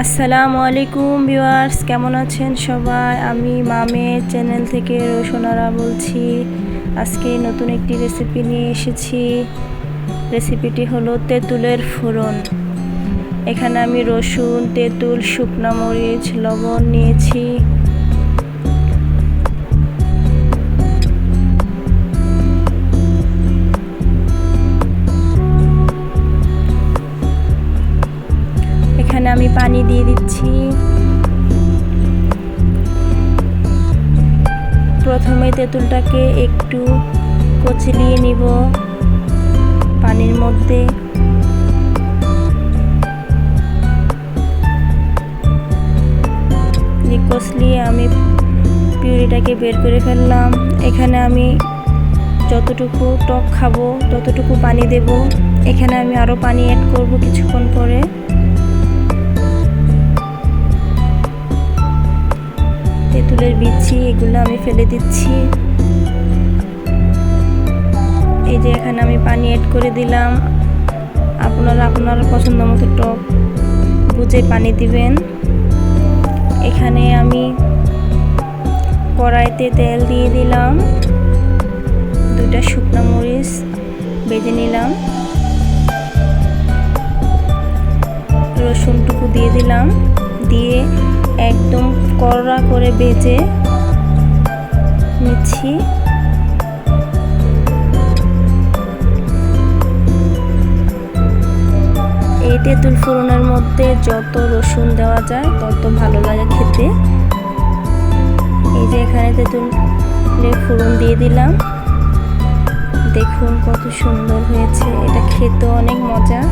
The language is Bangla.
আসসালামু আলাইকুম ভিউয়ার্স, কেমন আছেন সবাই? আমি মামের চ্যানেল থেকে রোশনারা বলছি। আজকে নতুন একটি রেসিপি নিয়ে এসেছি। রেসিপিটি হলো তেঁতুলের ফোড়ন। এখানে আমি রসুন, তেঁতুল, শুকনা মরিচ, লবণ নিয়েছি। পানি দিয়ে দিচ্ছি। প্রথমে তেঁতুলটাকে একটু কচলিয়ে নিব পানির মধ্যে। কচলিয়ে আমি পিউরিটাকে বের করে ফেললাম। এখানে আমি যতটুকু টক খাব, ততটুকু পানি দেব। এখানে আমি আরও পানি অ্যাড করব কিছুক্ষণ পরে। তেঁতুলের বিচি, এগুলো আমি ফেলে দিচ্ছি। এই যে এখানে আমি পানি অ্যাড করে দিলাম। আপনারা, আপনার পছন্দ মতো টক বুঝে পানি দিবেন। এখানে আমি কড়াইতে তেল দিয়ে দিলাম। দুটা শুকনো মরিচ বেজে নিলাম। দিয়ে দিলাম। দিয়ে একদম কড়া করে বেজে নিচ্ছি। এই তেঁতুল ফোড়নের মধ্যে যত রসুন দেওয়া যায়, তত ভালো লাগে খেতে। এই যে এখানে তেঁতুলের ফোড়ন দিয়ে দিলাম। দেখুন কত সুন্দর হয়েছে। এটা খেতে অনেক মজা।